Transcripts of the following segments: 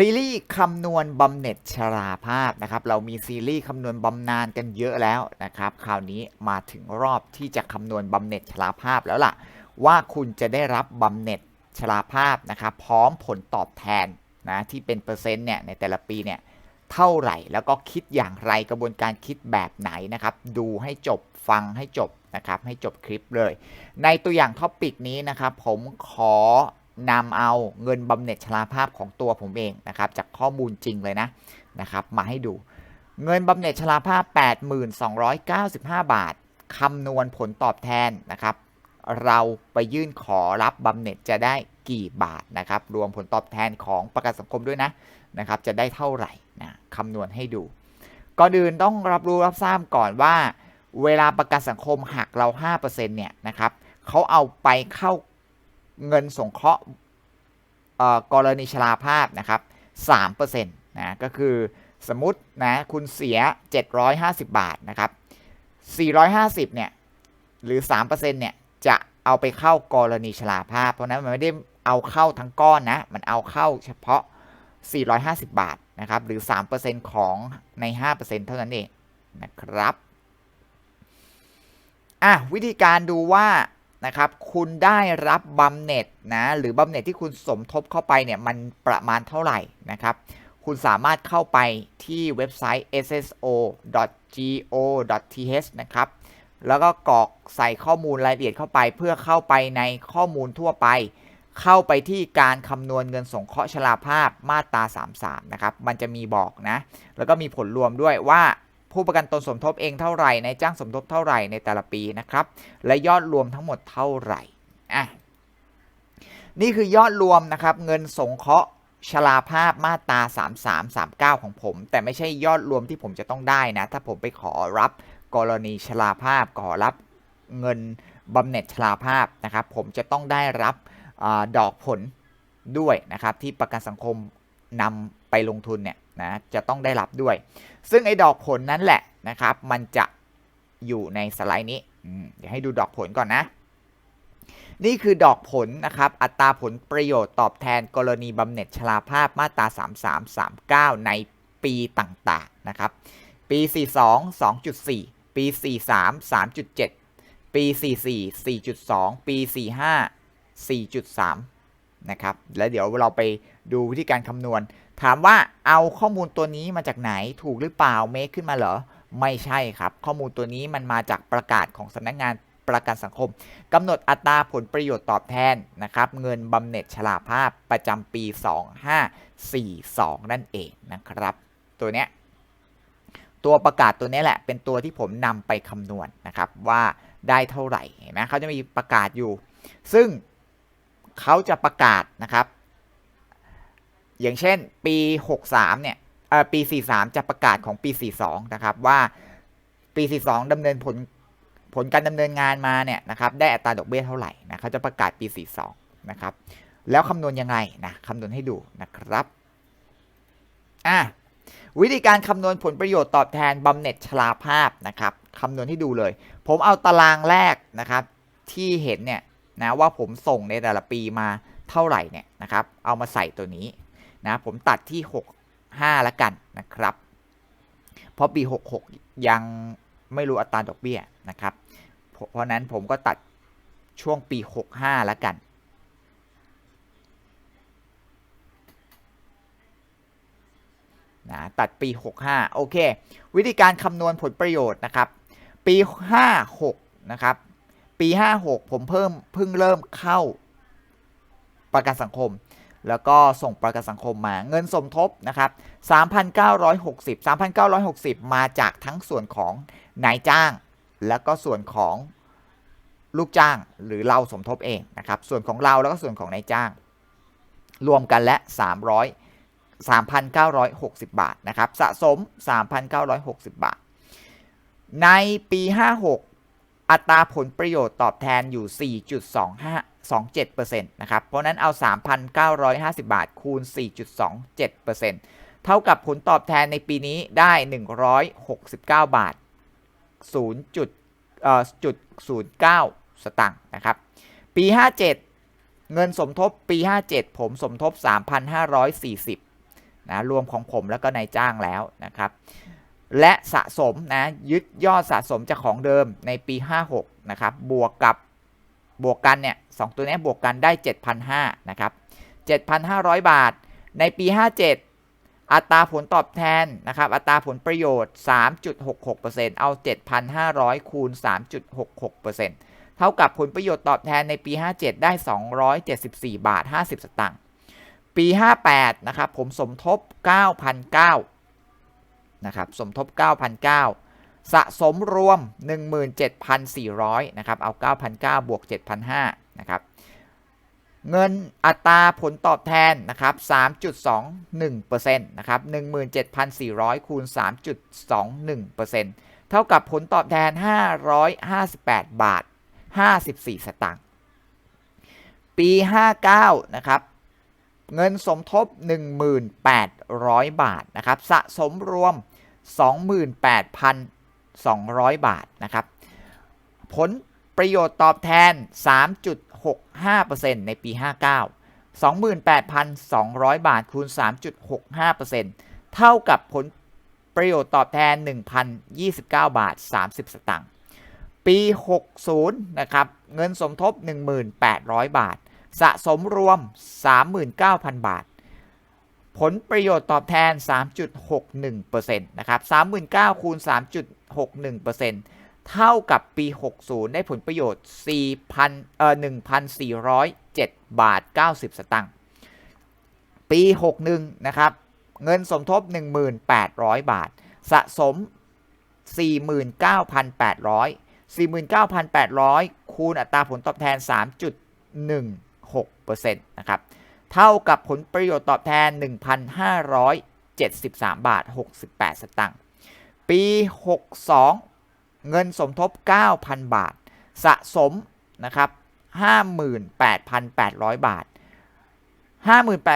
ซีรีส์คำนวณบำเหน็จชราภาพนะครับ เรามีซีรีส์คำนวณบำนาญกันเยอะแล้วนะครับ คราวนี้มาถึงรอบที่จะคำนวณบำเหน็จชราภาพแล้วล่ะ ว่าคุณจะได้รับบำเหน็จชราภาพนะครับ พร้อมผลตอบแทนนะที่เป็นเปอร์เซ็นต์เนี่ยในแต่ละปีเนี่ยเท่าไหร่แล้วก็คิดอย่างไรกระบวนการคิดแบบไหนนะครับ ดูให้จบฟังให้จบนะครับ ให้จบคลิปเลย ในตัวอย่างท็อปิกนี้นะครับ ผมขอ นำเอาเงินบำเหน็จชราภาพของตัวผมเองนะครับจากข้อมูลจริงเลยนะนะครับมาให้ดู เงินบำเหน็จชราภาพ 8295 บาทคำนวณผลตอบแทนนะครับ เราไปยื่นขอรับบำเหน็จจะได้กี่บาทนะครับ รวมผลตอบแทนของประกันสังคมด้วยนะนะครับ จะได้เท่าไหร่นะคำนวณให้ดูก่อนอื่นต้องรับรู้รับทราบก่อนว่า เวลาประกันสังคมหักเรา 5%เนี่ยนะครับเขาเอาไปเข้า เงินสงเคราะห์กรณีชราภาพนะครับ3%นะก็คือสมมตินะคุณเสีย 750 บาทนะครับ450เนี่ยหรือ 3%เนี่ยจะเอาไปเข้ากรณีชราภาพ เพราะนั้นมันไม่ได้เอาเข้าทั้งก้อนนะ มันเอาเข้าเฉพาะ 450 บาทนะครับหรือ 3%ของใน 5%เท่านั้นเองนะครับอะวิธีการดูว่า นะครับคุณได้รับบำเหน็จนะหรือบำเหน็จที่คุณสมทบเข้าไปเนี่ยมันประมาณเท่าไหร่นะครับคุณสามารถเข้าไปที่เว็บไซต์ sso.go.th นะครับแล้วก็กรอกใส่ข้อมูลรายละเอียดเข้าไป เพื่อเข้าไปในข้อมูลทั่วไป เข้าไปที่การคำนวณเงินสงเคราะห์ชราภาพมาตรา 33 นะครับ มันจะมีบอกนะ แล้วก็มีผลรวมด้วยว่า ผู้ประกันตนสมทบเองเท่าไหร่ในจ้างสมทบเท่าไหร่ในแต่ละปีนะครับ และยอดรวมทั้งหมดเท่าไหร่อะนี่คือยอดรวมนะครับเงินสงเคราะห์ชราภาพมาตรา33 39 ของผม แต่ไม่ใช่ยอดรวมที่ผมจะต้องได้นะ ถ้าผมไปขอรับกรณีชราภาพขอรับเงินบำเหน็จชราภาพนะครับ ผมจะต้องได้รับอดอกผลด้วยนะครับ ที่ประกันสังคมนำไปลงทุนเนี่ย นะจะต้องได้รับด้วย ซึ่งไอ้ดอกผลนั้นแหละนะครับ มันจะอยู่ในสไลด์นี้เดี๋ยวให้ดูดอกผลก่อนนะ นี่คือดอกผลนะครับ อัตราผลประโยชน์ตอบแทนกรณีบำเหน็จชราภาพมาตรา 33 39 ในปีต่างๆนะครับ ปี 42 2.4 ปี 43 3.7 ปี 44 4.2 ปี 45 4.3 นะครับ แล้วเดี๋ยวเราไปดูวิธีการคำนวณ ถามว่าเอาข้อมูลตัวนี้มาจากไหนถูกหรือเปล่าเมคขึ้นมาเหรอ ไม่ใช่ครับ ข้อมูลตัวนี้มันมาจากประกาศของสำนักงานประกันสังคมกำหนดอัตราผลประโยชน์ตอบแทนนะครับ เงินบำเหน็จชราภาพประจำปี 2542 นั่นเองนะครับ ตัวเนี้ยตัวประกาศตัวนี้แหละเป็นตัวที่ผมนำไปคำนวณนะครับว่าได้เท่าไหร่เห็นไหมเขาจะมีประกาศอยู่ ซึ่งเขาจะประกาศนะครับ อย่างเช่นปี 63 เนี่ยอ่อปี 43 จะประกาศของปี 42 นะครับ ว่าปี 42ดำเนินผลผลการดำเนินงานมาเนี่ยนะครับ ได้อัตราดอกเบี้ยเท่าไหร่นะเขาจะประกาศปี 42 นะครับ แล้วคำนวณยังไงนะคำนวณให้ดูนะครับอะวิธีการคำนวณผลประโยชน์ตอบแทนบำเหน็จชราภาพนะครับคำนวณให้ดูเลย ผมเอาตารางแรกนะครับ ที่เห็นเนี่ยนะว่าผมส่งในแต่ละปีมาเท่าไหร่เนี่ยนะครับ เอามาใส่ตัวนี้ นะผมตัดที่ 6 5 แล้วกันนะครับ เพราะปี 66 ยังไม่รู้อัตราดอกเบี้ยนะครับ เพราะนั้นผมก็ตัดช่วงปี 65 แล้วกันนะตัดปี 65 โอเค วิธีการคำนวณผลประโยชน์นะครับ ปี 56 นะครับ ปี 56 ผมเพิ่มเพิ่งเริ่มเข้าประกันสังคม แล้วก็ส่งประกันสังคมมาเงินสมทบนะครับ3,960 3,960 มาจากทั้งส่วนของนายจ้าง แล้วก็ส่วนของลูกจ้างหรือเราสมทบเองนะครับส่วนของเราแล้วก็ส่วนของนายจ้าง รวมกันและ 300 3,960 บาทนะครับสะสม 3,960 บาท ในปี 56 อัตราผลประโยชน์ตอบแทนอยู่ 4.2527%นะครับ เพราะนั้นเอา 3,950 บาทคูณ 4.27%เท่ากับผลตอบแทนในปีนี้ได้ 169 บาท 0. เอ่อจุด09 สตังค์นะครับ ปี 57 เงินสมทบปี 57 ผมสมทบ 3,540นะรวมของผมแล้วก็นายจ้างแล้วนะครับ และสะสมนะยึดยอดสะสมจากของเดิมในปี 56 นะครับ บวกกับบวกกันเนี่ยสองตัวนี้บวกกันได้ 7,500 นะครับ 7,500 บาท ในปี 57 อัตราผลตอบแทนนะครับ อัตราผลประโยชน์ 3.66%เอา 7,500 คูณ 3.66%เท่ากับผลประโยชน์ตอบแทนในปี 57 ได้ 274 บาท 50 สตางค์ ปี 58 นะครับ ผมสมทบ 9,900 นะครับสมทบ 9,900 สะสมรวม 17,400นะครับเอา 9,900บวก7,500นะครับเงินอัตราผลตอบแทนนะครับ 3.21%นะครับ 17,400 คูณ 3.21%เท่ากับผลตอบแทน 558 บาท 54 สตางค์ ปี 59 นะครับ เงินสมทบ 1,800บาท นะครับ สะสมรวม 28,200 บาทนะครับ ผลประโยชน์ตอบแทน 3.65%ในปี 59 28,200 บาทคูณ 3.65%เท่ากับผลประโยชน์ตอบแทน 1,029 บาท 30 สตางค์ ปี 60 นะครับ เงินสมทบ 1,800 บาท สะสมรวม 39,000 บาท ผลประโยชน์ตอบแทน 3.61%นะครับ39,000คูณ 3.61%เท่ากับปี 60 ได้ผลประโยชน์ 4,000เอ่อ1,407 บาท 90 สตางค์ ปี 61 นะครับ เงินสมทบ 1,800 บาท สะสม 49,800 49,800 คูณอัตราผลตอบแทน 3.16%นะครับ เท่ากับผลประโยชน์ตอบแทน 1,573 บาท 68 สตางค์ ปี 62 เงินสมทบ 9,000 บาท สะสมนะครับ58,800 บาท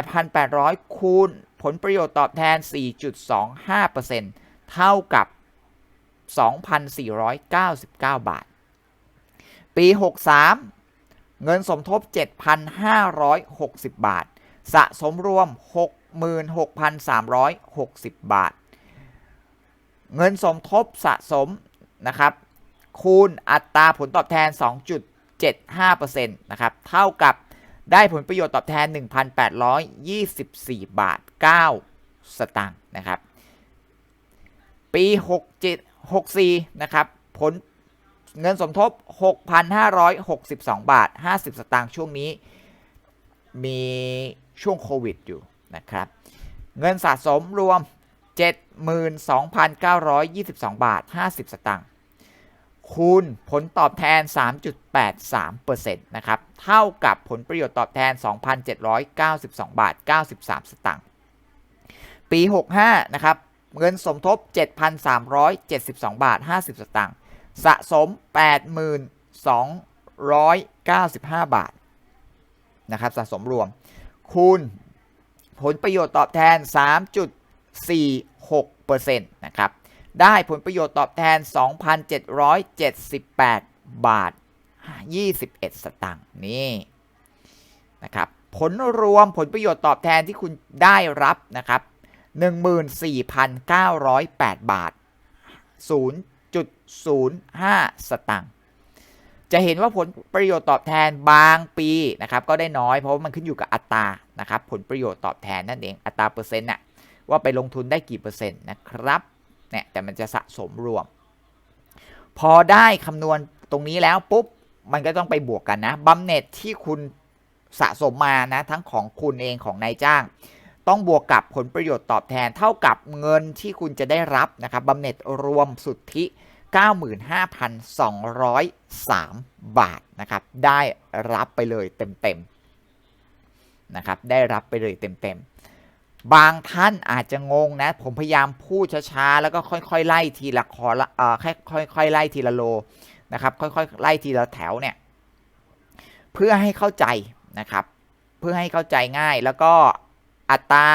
58,800 คูณผลประโยชน์ตอบแทน 4.25%เท่ากับ 2,499 บาท ปี 63 เงินสมทบ 7,560 บาท สะสมรวม 66,360 บาท เงินสมทบสะสมนะครับ คูณอัตราผลตอบแทน 2.75%นะครับ เท่ากับได้ผลประโยชน์ตอบแทน 1,824 บาท 9 สตางค์นะครับ ปี 67 64 นะครับ ผล เงินสมทบ 6,562 บาท 50 สตางค์ช่วงนี้ มีช่วงโควิดอยู่นะครับ เงินสะสมรวม 72,922 บาท 50 สตางค์คูณผลตอบแทน 3.83%นะครับ เท่ากับผลประโยชน์ตอบแทน 2,792 บาท 93 สตางค์ ปี 65 นะครับ เงินสมทบ 7,372 บาท 50 สตางค์ สะสม 82,95 บาทนะครับสะสมรวม คูณผลประโยชน์ตอบแทน 3.46%นะครับได้ผลประโยชน์ตอบแทน 2,778 บาท 21 สตางค์นี่นะครับผลรวมผลประโยชน์ตอบแทนที่คุณได้รับนะครับ 14,908 บาท 0.05 สตางค์จะเห็นว่าผลประโยชน์ตอบแทนบางปีนะครับก็ได้น้อยเพราะว่ามันขึ้นอยู่กับอัตรานะครับผลประโยชน์ตอบแทนนั่นเองอัตราเปอร์เซ็นต์น่ะว่าไปลงทุนได้กี่เปอร์เซ็นต์นะครับเนี่ยแต่มันจะสะสมรวม พอได้คำนวณตรงนี้แล้วปุ๊บมันก็ต้องไปบวกกันนะบำเหน็จที่คุณสะสมมานะทั้งของคุณเองของนายจ้าง ต้องบวกกับผลประโยชน์ตอบแทนเท่ากับเงินที่คุณจะได้รับนะครับบำเหน็จรวมสุทธิ 95,203 บาทนะครับ ได้รับไปเลยเต็มๆนะครับ ได้รับไปเลยเต็มๆ บางท่านอาจจะงงนะ ผมพยายามพูดช้าๆ แล้วก็ค่อยๆ ไล่ทีละคอละเอ่อค่อยๆ ไล่ทีละโลนะครับ ค่อยๆ ไล่ทีละแถวเนี่ย เพื่อให้เข้าใจนะครับ เพื่อให้เข้าใจง่ายแล้วก็อัตรา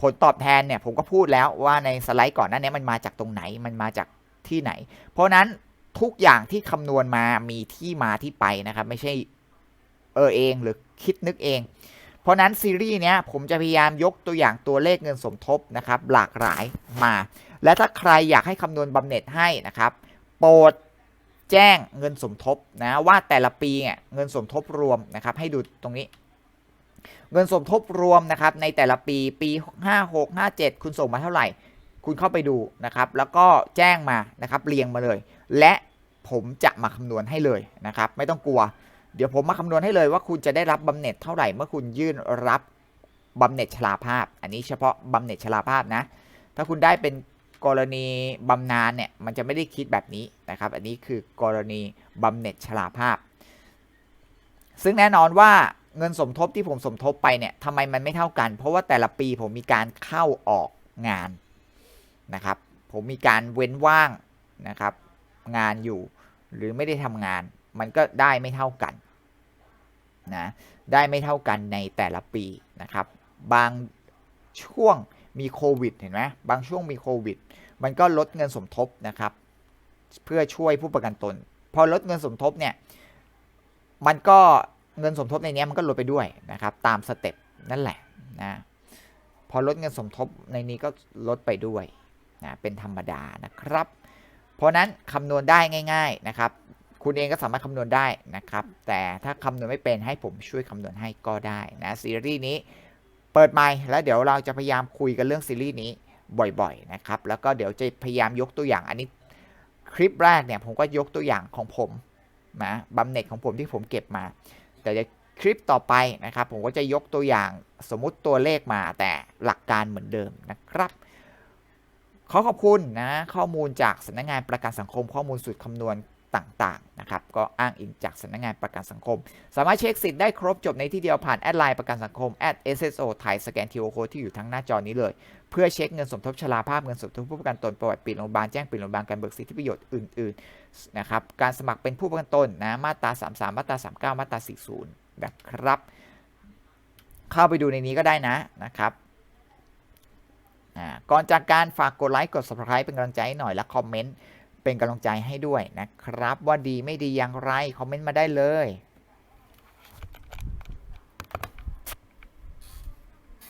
ผลตอบแทนเนี่ยผมก็พูดแล้วว่าในสไลด์ก่อนหน้านี้มันมาจากตรงไหน มันมาจาก ที่ไหน เพราะนั้นทุกอย่างที่คำนวณมามีที่มาที่ไปนะครับ ไม่ใช่เออเองหรือคิดนึกเอง เพราะนั้นซีรีส์เนี้ยผมจะพยายามยกตัวอย่างตัวเลขเงินสมทบนะครับหลากหลายมา และถ้าใครอยากให้คำนวณบำเหน็จให้นะครับ โปรดแจ้งเงินสมทบนะว่าแต่ละปีเนี่ยเงินสมทบรวมนะครับ ให้ดูตรงนี้ เงินสมทบรวมนะครับในแต่ละปีปี 56 57 คุณส่งมาเท่าไหร่ คุณเข้าไปดูนะครับ แล้วก็แจ้งมานะครับเรียงมาเลย และผมจะมาคำนวณให้เลยนะครับ ไม่ต้องกลัว เดี๋ยวผมมาคำนวณให้เลยว่าคุณจะได้รับบำเหน็จเท่าไหร่เมื่อคุณยื่นรับบำเหน็จชราภาพ อันนี้เฉพาะบำเหน็จชราภาพนะ ถ้าคุณได้เป็นกรณีบำนาญเนี่ยมันจะไม่ได้คิดแบบนี้นะครับ อันนี้คือกรณีบำเหน็จชราภาพ ซึ่งแน่นอนว่าเงินสมทบที่ผมสมทบไปเนี่ยทำไมมันไม่เท่ากัน เพราะว่าแต่ละปีผมมีการเข้าออกงาน นะครับ ผมมีการเว้นว่างนะครับ งานอยู่หรือไม่ได้ทำงาน มันก็ได้ไม่เท่ากันนะได้ไม่เท่ากันในแต่ละปีนะครับ บางช่วงมีโควิดเห็นไหมบางช่วงมีโควิด มันก็ลดเงินสมทบนะครับ เพื่อช่วยผู้ประกันตน พอลดเงินสมทบเนี่ย มันก็เงินสมทบในนี้มันก็ลดไปด้วยนะครับ ตามสเต็ปนั่นแหละนะ พอลดเงินสมทบในนี้ก็ลดไปด้วย นะเป็นธรรมดานะครับ เพราะนั้นคำนวณได้ง่าย ๆนะครับ คุณเองก็สามารถคำนวณได้นะครับ แต่ถ้าคำนวณไม่เป็นให้ผมช่วยคำนวณให้ก็ได้นะซีรีส์นี้เปิดไมค์แล้วเดี๋ยวเราจะพยายามคุยกันเรื่องซีรีส์นี้บ่อยๆนะครับ แล้วก็เดี๋ยวจะพยายามยกตัวอย่างอันนี้คลิปแรกเนี่ยผมก็ยกตัวอย่างของผมนะบำเหน็จของผมที่ผมเก็บมา แต่จะคลิปต่อไปนะครับ ผมก็จะยกตัวอย่างสมมุติตัวเลขมาแต่หลักการเหมือนเดิมนะครับ ขอขอบคุณนะข้อมูลจากสำนักงานประกันสังคม ข้อมูลสูตรคำนวณต่างๆนะครับก็อ้างอิงจากสำนักงานประกันสังคม สามารถเช็คสิทธิ์ได้ครบจบในที่เดียวผ่านแอดไลน์ประกันสังคม @sso ไทยสแกน QR Code ที่อยู่ทั้งหน้าจอนี้เลย เพื่อเช็คเงินสมทบชราภาพเงินสมทบผู้ประกันตนประวัติปิดโรงพยาบาลแจ้งปิดโรงพยาบาลการเบิกสิทธิประโยชน์อื่นๆนะครับการสมัครเป็นผู้ประกันตนนะมาตรา 33 มาตรา 39 มาตรา 40นะครับเข้าไปดูในนี้ก็ได้นะนะครับ ก่อนจากการฝากกดไลค์กด subscribe เป็นกำลังใจให้หน่อยและคอมเมนต์เป็นกำลังใจให้ด้วยนะครับ ว่าดีไม่ดีอย่างไร คอมเมนต์มาได้เลย